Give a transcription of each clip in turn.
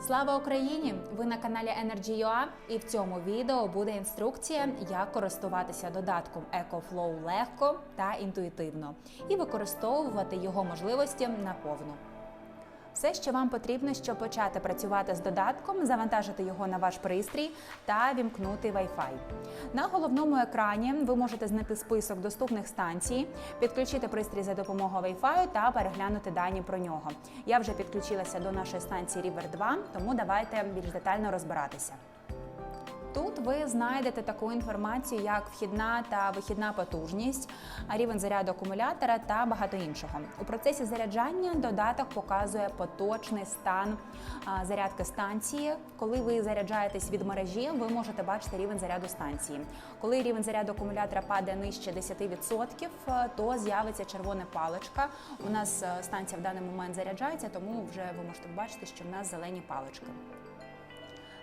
Слава Україні! Ви на каналі Energy.ua і в цьому відео буде інструкція, як користуватися додатком EcoFlow легко та інтуїтивно і використовувати його можливості наповну. Все, що вам потрібно, щоб почати працювати з додатком, завантажити його на ваш пристрій та вімкнути Wi-Fi. На головному екрані ви можете знайти список доступних станцій, підключити пристрій за допомогою Wi-Fi та переглянути дані про нього. Я вже підключилася до нашої станції River 2, тому давайте більш детально розбиратися. Тут ви знайдете таку інформацію, як вхідна та вихідна потужність, рівень заряду акумулятора та багато іншого. У процесі заряджання додаток показує поточний стан зарядки станції. Коли ви заряджаєтесь від мережі, ви можете бачити рівень заряду станції. Коли рівень заряду акумулятора падає нижче 10%, е, то з'явиться червона паличка. У нас станція в даний момент заряджається, тому вже ви можете бачити, що в нас зелені палички.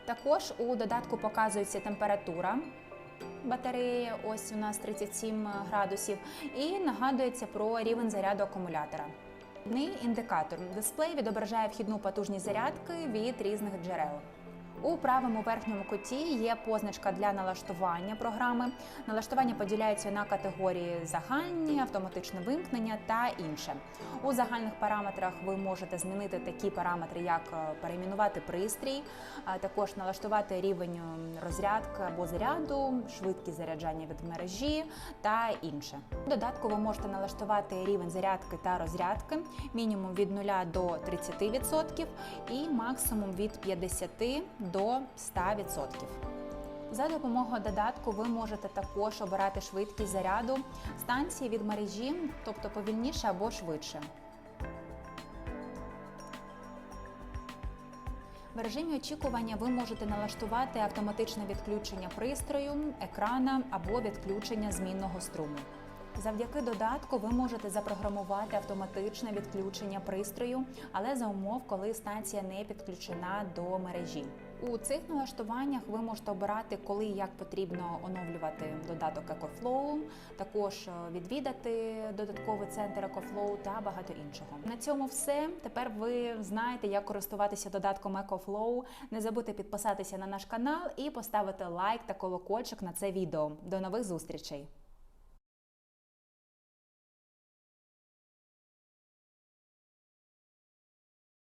Також у додатку показується температура батареї, ось у нас 37 градусів, і нагадується про рівень заряду акумулятора. Індикатор. Дисплей відображає вхідну потужність зарядки від різних джерел. У правому верхньому куті є позначка для налаштування програми. Налаштування поділяються на категорії загальні, автоматичне вимкнення та інше. У загальних параметрах ви можете змінити такі параметри, як е, перейменувати пристрій, також налаштувати рівень розрядки або заряду, швидкість заряджання від мережі та інше. У додатку ви можете налаштувати рівень зарядки та розрядки мінімум від 0 до 30% і максимум від 50 до 100%. За допомогою додатку ви можете також обирати швидкість заряду станції від мережі, тобто повільніше або швидше. В режимі очікування ви можете налаштувати автоматичне відключення пристрою, екрана або відключення змінного струму. Завдяки додатку ви можете запрограмувати автоматичне відключення пристрою, але за умов, коли станція не підключена до мережі. У цих налаштуваннях ви можете обирати, коли і як потрібно оновлювати додаток EcoFlow, також е, відвідати додатковий центр EcoFlow та багато іншого. На цьому все. Тепер ви знаєте, як користуватися додатком EcoFlow. Не забудьте підписатися на наш канал і поставити лайк та колокольчик на це відео. До нових зустрічей!